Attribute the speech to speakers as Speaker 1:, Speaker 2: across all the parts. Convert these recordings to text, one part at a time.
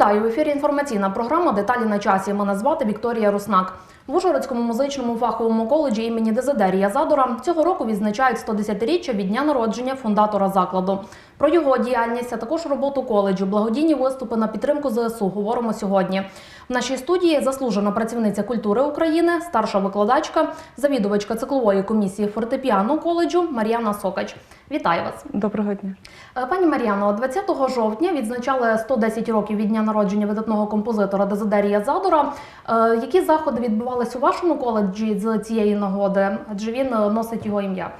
Speaker 1: Вітаю в ефірі. Інформаційна програма Деталі на часі. Мене звати Вікторія Руснак. В Ужгородському музичному фаховому коледжі імені Дезидерія Задора цього року відзначають 110-річчя від дня народження фундатора закладу. Про його діяльність, а також роботу коледжу, благодійні виступи на підтримку ЗСУ говоримо сьогодні. В нашій студії заслужена працівниця культури України, старша викладачка, завідувачка циклової комісії фортепіано коледжу Мар'яна Сокач. Вітаю вас.
Speaker 2: Доброго дня.
Speaker 1: Е, Пані Мар'яно, 20 жовтня відзначали 110 років від дня народження видатного композитора Дезидерія Задора. Е, Які заходи відбувалися у вашому коледжі з цієї нагоди? Адже він е, носить його ім'я.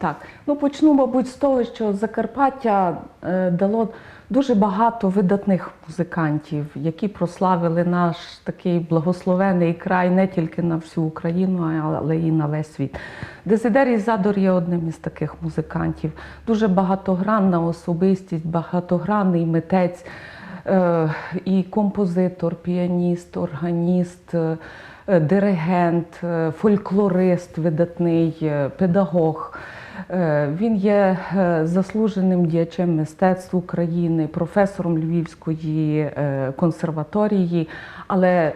Speaker 2: Так, ну почну, мабуть, з того, що Закарпаття е, дало дуже багато видатних музикантів, які прославили наш такий благословений край не тільки на всю Україну, але і на весь світ. Дезидерій Задор є одним із таких музикантів. Дуже багатогранна особистість, багатогранний митець. Е, і композитор, піаніст, органіст, е, диригент, е, фольклорист, видатний, е, педагог. Е, Він є е, заслуженим діячем мистецтв України, професором Львівської е, консерваторії. Але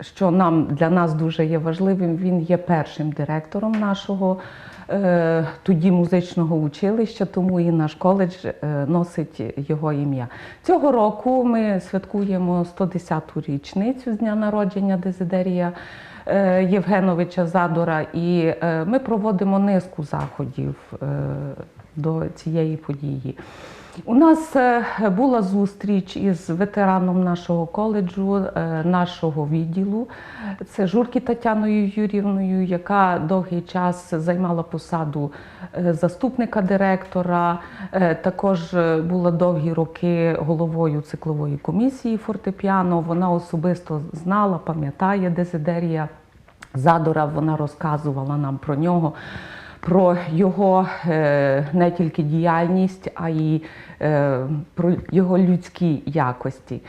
Speaker 2: що нам для нас дуже є важливим, він є першим директором нашого тоді музичного училища, тому і наш коледж носить його ім'я. Цього року ми святкуємо 110-ту річницю з дня народження Дезидерія. Е, Євгеновича Задора, і е, ми проводимо низку заходів е, до цієї події. У нас е, була зустріч із ветераном нашого коледжу, е, нашого відділу. Це Журки Тетяною Юрівною, яка довгий час займала посаду е, заступника директора. Також була довгі роки головою циклової комісії фортепіано. Вона особисто знала, пам'ятає Дезидерія Задора. Вона розказувала нам про нього про його е, не тільки діяльність, а й е, про його людські якості.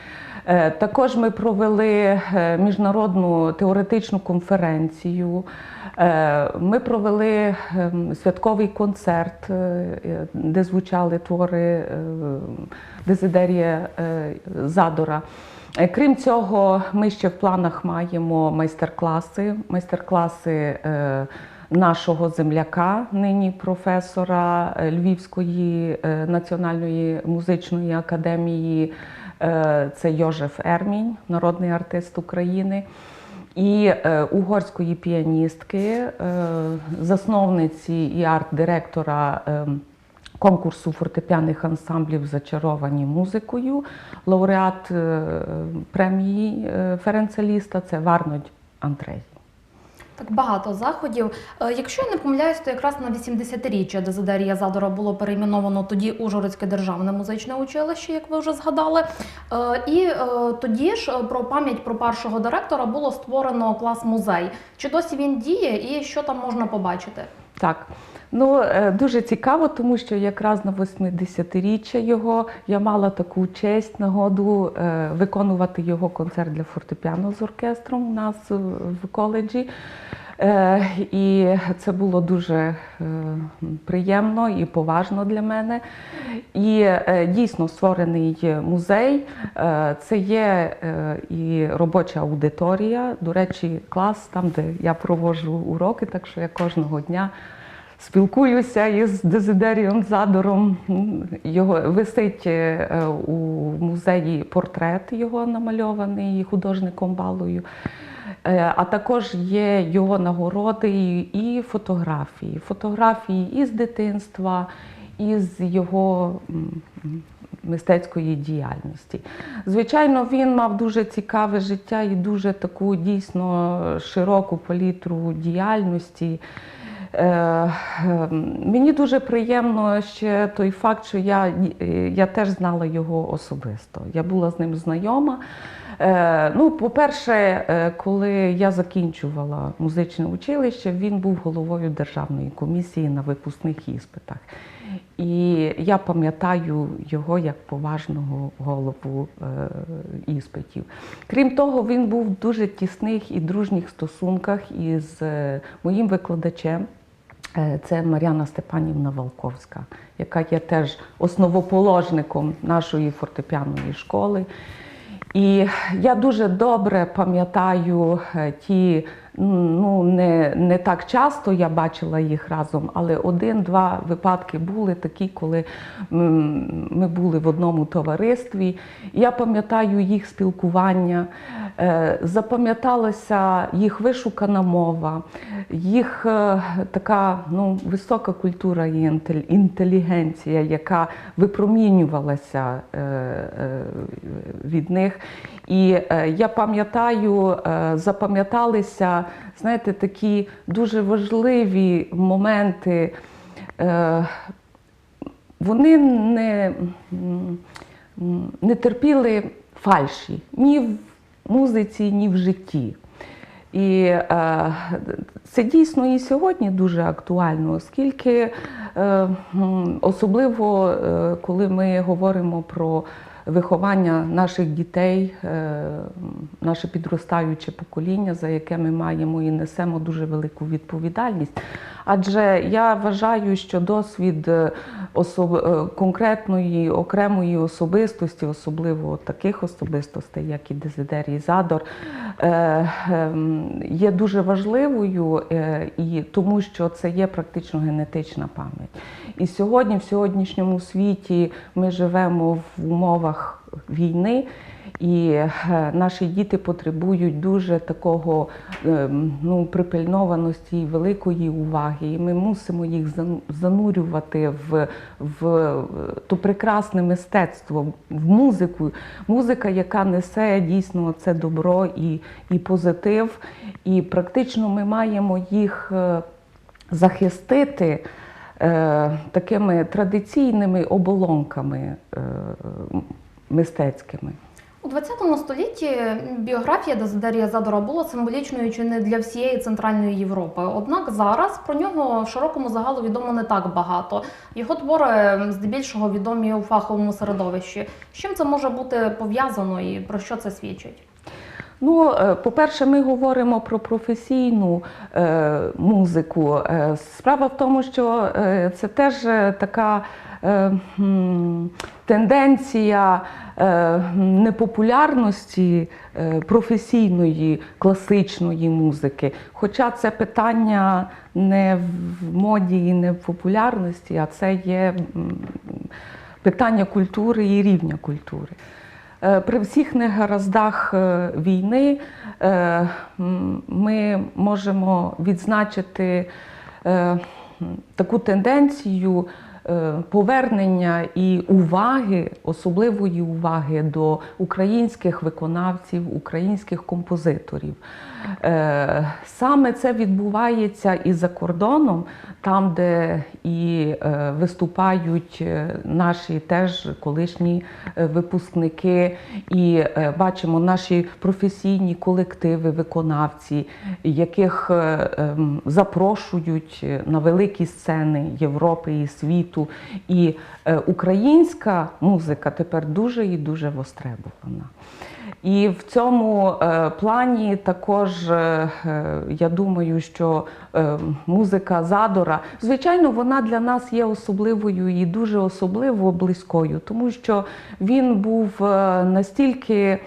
Speaker 2: Е, Також ми провели міжнародну теоретичну конференцію. Ми провели ем, святковий концерт, де звучали твори Дезидерія Задора. Крім цього, ми ще в планах маємо майстер-класи, майстер-класи нашого земляка, нині професора е, Львівської е, національної музичної академії. Е, Це Йожеф Ермінь, народний артист України. І угорської піаністки, засновниці і арт-директора конкурсу фортепіаних ансамблів зачаровані музикою, лауреат премії е, Ференца Ліста це Варнодь Андрей.
Speaker 1: Так багато заходів. Е, Якщо я не помиляюсь, то якраз на 80-річчя Дезидерія Задора було перейменовано тоді Ужгородське державне музичне училище, як ви вже згадали. Е, І е, тоді ж про пам'ять про першого директора було створено клас музей. Чи досі він діє і що там можна побачити?
Speaker 2: Так, ну е, дуже цікаво, тому що якраз на 80-річчя його я мала таку честь, нагоду е, виконувати його концерт для фортепіано з оркестром у нас в коледжі. Е, І це було дуже приємно і поважно для мене. І дійсно створений музей. Це є і робоча аудиторія. До речі, клас там, де я проводжу уроки, так що я кожного дня. Спілкуюся із Дезидерієм Задором. Його висить е, у музеї портрет його намальований художником Балою. Е, А також є його нагороди і- фотографії. Фотографії із дитинства, із його мистецької діяльності. Звичайно, він мав дуже цікаве життя і дуже таку дійсно широку палітру діяльності. Е, е, Мені дуже приємно ще той факт, що я, е, я теж знала його особисто. Я була з ним знайома. Е, Ну, по-перше, коли я закінчувала музичне училище, він був головою державної комісії на випускних іспитах. І я пам'ятаю його як поважного голову іспитів. Крім того, він був в дуже тісних і дружніх стосунках із моїм викладачем. Е, Це Мар'яна Степанівна Волковська, яка є теж основоположником нашої фортепіаної школи. І я дуже добре пам'ятаю е, ті, ну не, не так часто я бачила їх разом, але один-два випадки були такі, коли ми були в одному товаристві. Я пам'ятаю їх спілкування, е, запам'яталася їх вишукана мова, їх е, така ну, висока культура і інтелігенція, яка випромінювалася е, від них. І я пам'ятаю, е, знаєте, такі дуже важливі моменти. Е, вони не, не терпіли фальші ні в музиці, ні в житті. І е, це дійсно і сьогодні дуже актуально, оскільки е, особливо е, коли ми говоримо про виховання наших дітей, е, наше підростаюче покоління, за яке ми маємо і несемо дуже велику відповідальність. Адже я вважаю, що досвід особ... конкретної окремої особистості, особливо таких особистостей, як і Дезидерій Задор, є дуже важливою, е, і тому що це є практично генетична пам'ять. І сьогодні, в сьогоднішньому світі, ми живемо в умовах війни. І е, наші діти потребують дуже такого ем, ну, припильнованості і великої уваги. І ми мусимо їх занурювати в, в то прекрасне мистецтво, в музику. Музика, яка несе дійсно це добро і, і позитив. І практично ми маємо їх е, захистити. е, Такими традиційними оболонками мистецькими.
Speaker 1: У 20 столітті біографія Дезидерія Задора була символічною чи не для всієї Центральної Європи. Однак зараз про нього широкому загалу відомо не так багато. Його твори здебільшого відомі у фаховому середовищі. З чим це може бути пов'язано і про що це свідчить?
Speaker 2: Ну, е, по-перше, ми говоримо про професійну е, музику. Е, Справа в тому, що е, це теж така е, тенденція непопулярності е, професійної класичної музики. Хоча це питання не в моді і не в популярності, а це є питання культури і рівня культури. Е, При всіх негараздах е, війни е, ми можемо відзначити е, таку тенденцію е, повернення і уваги, особливої уваги до українських виконавців, українських композиторів. Е, Саме це відбувається і за кордоном, там, де і е, виступають е, наші теж колишні е, випускники, і е, бачимо наші професійні колективи, виконавці, яких е, ем, запрошують на великі сцени Європи і світу. І е, українська музика тепер дуже і дуже востребована. І в цьому е, плані також е, я думаю, що музика задора, звичайно, вона для нас є особливою і дуже особливо близькою, тому що він був настільки.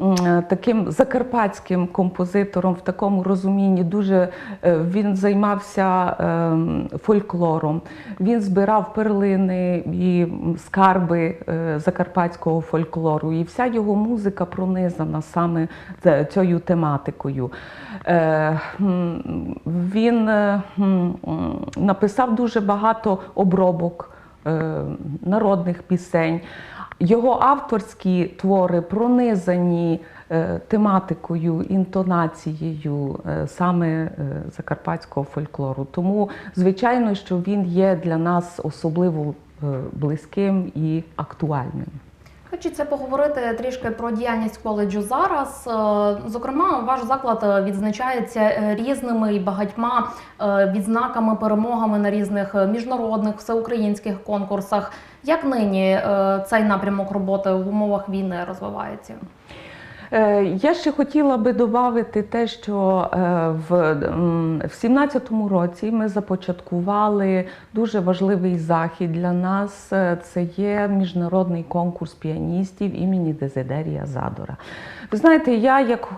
Speaker 2: М, Таким закарпатським композитором в такому розумінні дуже е, він займався ем, фольклором. Він збирав перлини і скарби е, закарпатського фольклору. І вся його музика пронизана саме цією тематикою. Е, Він е, написав дуже багато обробок е, народних пісень. Його авторські твори пронизані е, тематикою, інтонацією е, саме е, закарпатського фольклору. Тому, звичайно, що він є для нас особливо близьким і актуальним.
Speaker 1: Хочеться поговорити трішки про діяльність коледжу зараз. Е, Зокрема, ваш заклад е, відзначається е, різними і багатьма відзнаками, перемогами на різних міжнародних всеукраїнських конкурсах. Як нині цей напрямок роботи в умовах війни розвивається?
Speaker 2: Е, Я ще хотіла би додати те, що е, в, м, в 17-му році ми започаткували дуже важливий захід для нас. Е, Це є міжнародний конкурс піаністів імені Дезидерія Задора. Ви знаєте, я як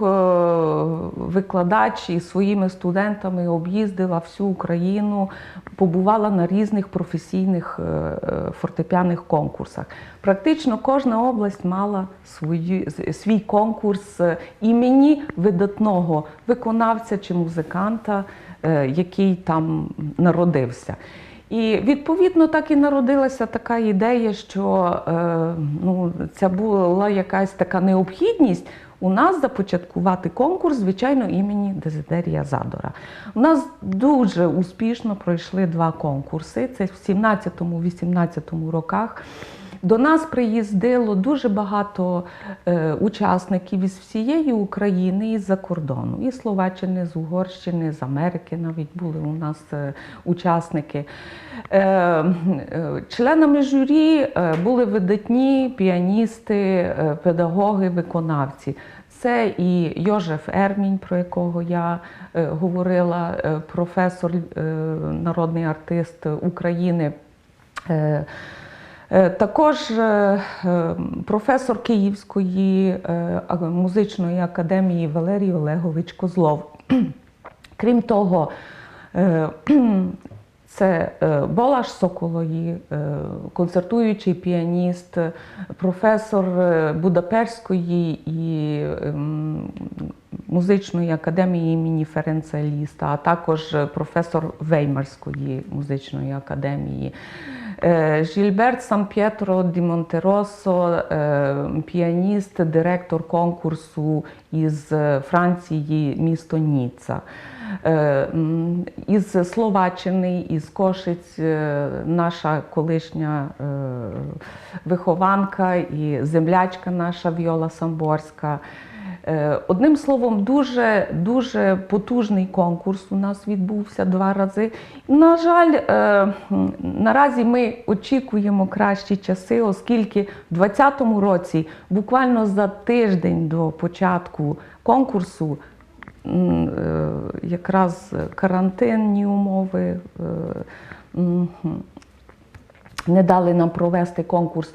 Speaker 2: викладач і своїми студентами об'їздила всю Україну, побувала на різних професійних фортепіаних конкурсах. Практично кожна область мала свої, свій конкурс е, імені видатного виконавця чи музиканта, е, який там народився. І відповідно так і народилася така ідея, що е, ну, це була якась така необхідність у нас започаткувати конкурс, звичайно, імені Дезидерія Задора. У нас дуже успішно пройшли два конкурси. Це в 17-18 роках. До нас приїздило дуже багато е, учасників із всієї України і з-за кордону, і Словаччини, з Угорщини, з Америки навіть були у нас е, учасники. Е, членами журі були видатні піаністи, педагоги, виконавці. Це і Йожеф Ермінь, про якого я говорила, професор, народний артист України. Е, Також е, е, професор Київської музичної академії Валерій Олегович Козлов. Крім того, це Болаш Соколої, концертуючий піаніст, професор Будапештської і ем, музичної академії імені Ференца Ліста, а також професор Веймарської музичної академії. Жільберт Сан-П'єтро Ді Монтеросо, е, піаніст, директор конкурсу із е, Франції, місто Ніцца. Е, Із Словаччини, із Кошиць, е, наша колишня вихованка і землячка наша Віола Самборська. Е, Одним словом, дуже дуже потужний конкурс у нас відбувся два рази. На жаль, е, наразі ми очікуємо кращі часи, оскільки в 2020 році, буквально за тиждень до початку конкурсу, е, якраз карантинні умови не дали нам провести конкурс.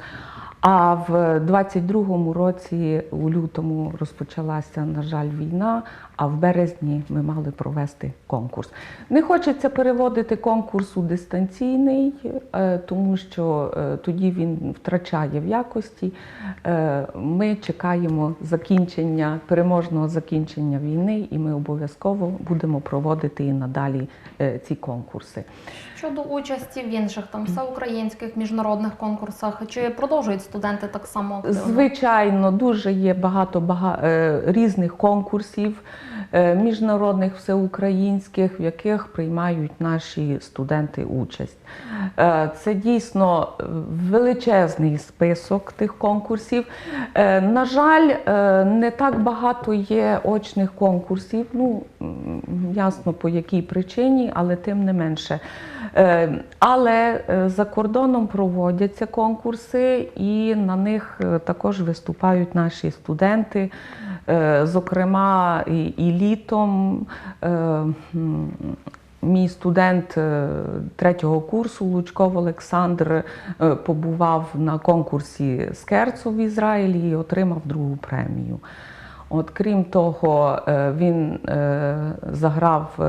Speaker 2: А в 22-му році, у лютому, розпочалася, на жаль, війна, а в березні ми мали провести конкурс. Не хочеться переводити конкурс у дистанційний, е, тому що е, тоді він втрачає в якості. Е, Ми чекаємо закінчення, переможного закінчення війни, і ми обов'язково будемо проводити і надалі ці конкурси.
Speaker 1: Щодо участі в інших там всеукраїнських міжнародних конкурсах, чи продовжують студенти так само?
Speaker 2: Звичайно, дуже є багато бага... е, різних конкурсів міжнародних, всеукраїнських, в яких приймають наші студенти участь. Е, Це дійсно величезний список тих конкурсів. Е, На жаль, е, не так багато є очних конкурсів. Ну, ясно по якій причині, але тим не менше. Е, Але е, за кордоном проводяться конкурси, і на них е, також виступають наші студенти. Е, Зокрема, і, і літом е, мій студент е, третього курсу Лучков Олександр побував на конкурсі Скерцу в Ізраїлі і отримав другу премію. От, крім того, він заграв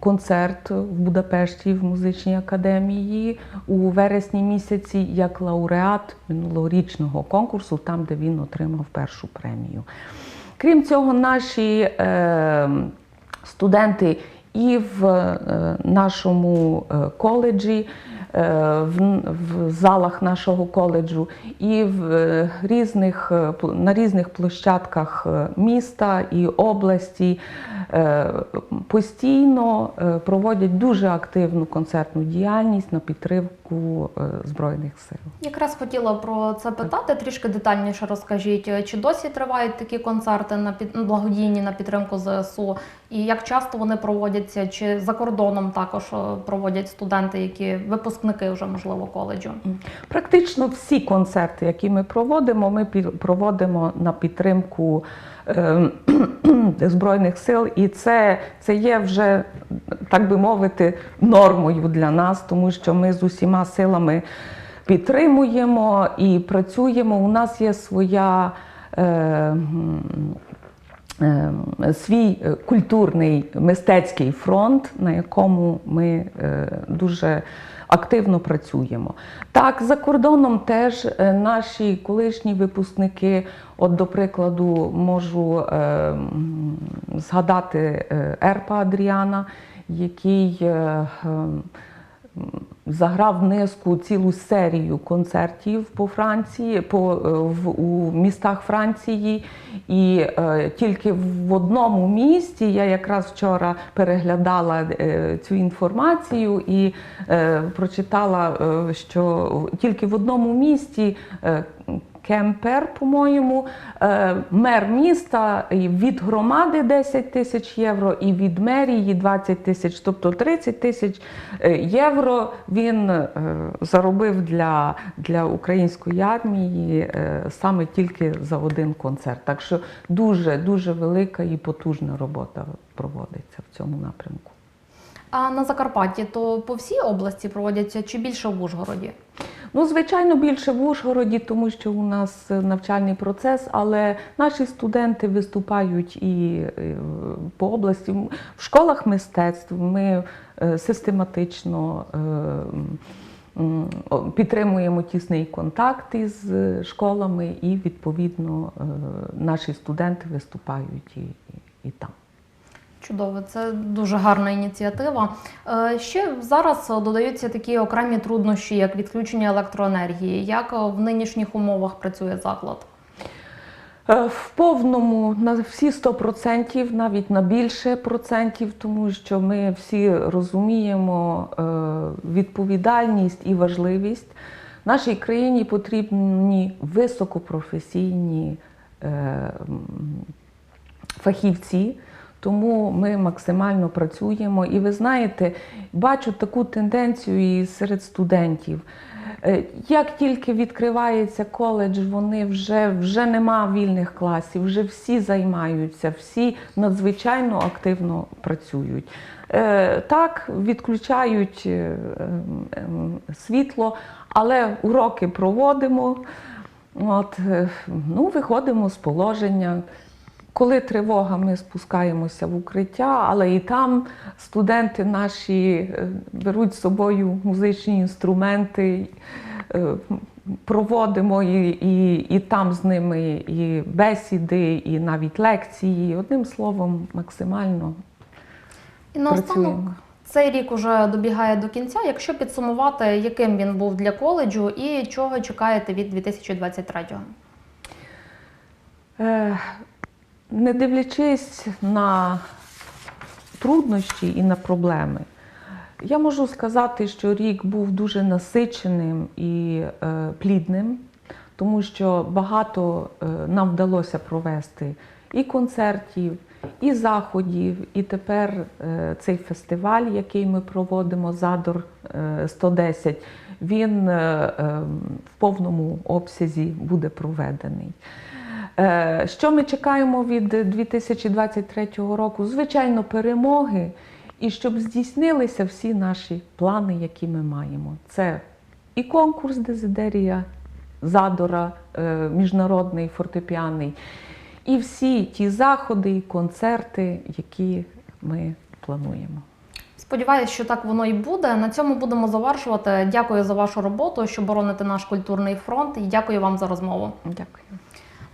Speaker 2: концерт в Будапешті в музичній академії у вересні місяці як лауреат минулорічного конкурсу, там, де він отримав першу премію. Крім цього, наші е, студенти і в е, нашому е, коледжі, е, в, в залах нашого коледжу, і в е, різних, на різних площадках міста і області постійно е, проводять дуже активну концертну діяльність на підтримку е, Збройних сил.
Speaker 1: Якраз хотіла про це питати. Трішки детальніше розкажіть, чи досі тривають такі концерти на під благодійні на підтримку ЗСУ, і як часто вони проводяться, чи за кордоном також е, проводять студенти, які випускники вже можливо коледжу?
Speaker 2: Практично всі концерти, які ми проводимо, ми проводимо на підтримку е, Збройних сил, і це, це є вже, так би мовити, нормою для нас, тому що ми з усіма силами підтримуємо і працюємо. У нас є своя. Е, м, е, свій е, культурний мистецький фронт, на якому ми е, дуже активно працюємо. Так, за кордоном теж е, наші колишні випускники, от до прикладу, можу е, згадати Ерпа Адріана, який ем, заграв низку цілу серію концертів по Франції, по, е, в, у містах Франції. І е, тільки в одному місті я якраз вчора переглядала е, цю інформацію і е, прочитала, е, що тільки в одному місті. Е, Кемпер, по-моєму, е, мер міста від громади 10 тисяч євро і від мерії 20 тисяч, тобто 30 тисяч е, євро він е, заробив для, для української армії саме тільки за один концерт. Так що дуже дуже велика і потужна робота проводиться в цьому напрямку.
Speaker 1: А на Закарпатті то по всій області проводяться чи більше в Ужгороді?
Speaker 2: Ну, звичайно, більше в Ужгороді, тому що у нас е, навчальний процес, але наші студенти виступають і е, по області. В школах мистецтв ми е, систематично підтримуємо тісний контакт із школами, і відповідно наші студенти виступають і, і, і там.
Speaker 1: Чудово, це дуже гарна ініціатива. Е, Ще зараз додаються такі окремі труднощі, як відключення електроенергії. Як в нинішніх умовах працює заклад?
Speaker 2: Е, В повному на всі 100%, навіть на більше процентів, тому що ми всі розуміємо е, відповідальність і важливість. Нашій країні потрібні високопрофесійні фахівці. Тому ми максимально працюємо. І ви знаєте, бачу таку тенденцію і серед студентів. Е, Як тільки відкривається коледж, вони вже, вже нема вільних класів, вже всі займаються, всі надзвичайно активно працюють. Е, Так, відключають е, ем, світло, але уроки проводимо. От, ну, виходимо з положення. Коли тривога, ми спускаємося в укриття, але і там студенти наші е, беруть з собою музичні інструменти, е, проводимо і, і, і там з ними і бесіди, і навіть лекції. Одним словом, максимально
Speaker 1: І наостанок цей рік уже добігає до кінця. Якщо підсумувати, яким він був для коледжу і чого чекаєте від 2023-го?
Speaker 2: Е, Не дивлячись на труднощі і на проблеми, я можу сказати, що рік був дуже насиченим і е, плідним, тому що багато е, нам вдалося провести і концертів, і заходів, і тепер е, цей фестиваль, який ми проводимо, Задор е, 110, він е, е, в повному обсязі буде проведений. Е, Що ми чекаємо від 2023 року? Звичайно, перемоги, і щоб здійснилися всі наші плани, які ми маємо. Це і конкурс Дезидерія Задора, е, міжнародний фортепіаний, і всі ті заходи і концерти, які ми плануємо.
Speaker 1: Сподіваюсь, що так воно і буде. На цьому будемо завершувати. Дякую за вашу роботу, що бороните наш культурний фронт, і дякую вам за розмову.
Speaker 2: Дякую.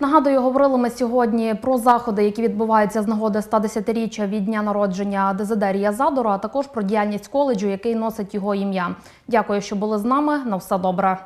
Speaker 1: Нагадую, говорили ми сьогодні про заходи, які відбуваються з нагоди 110-річчя від дня народження Дезидерія Задора, а також про діяльність коледжу, який носить його ім'я. Дякую, що були з нами. На все добре.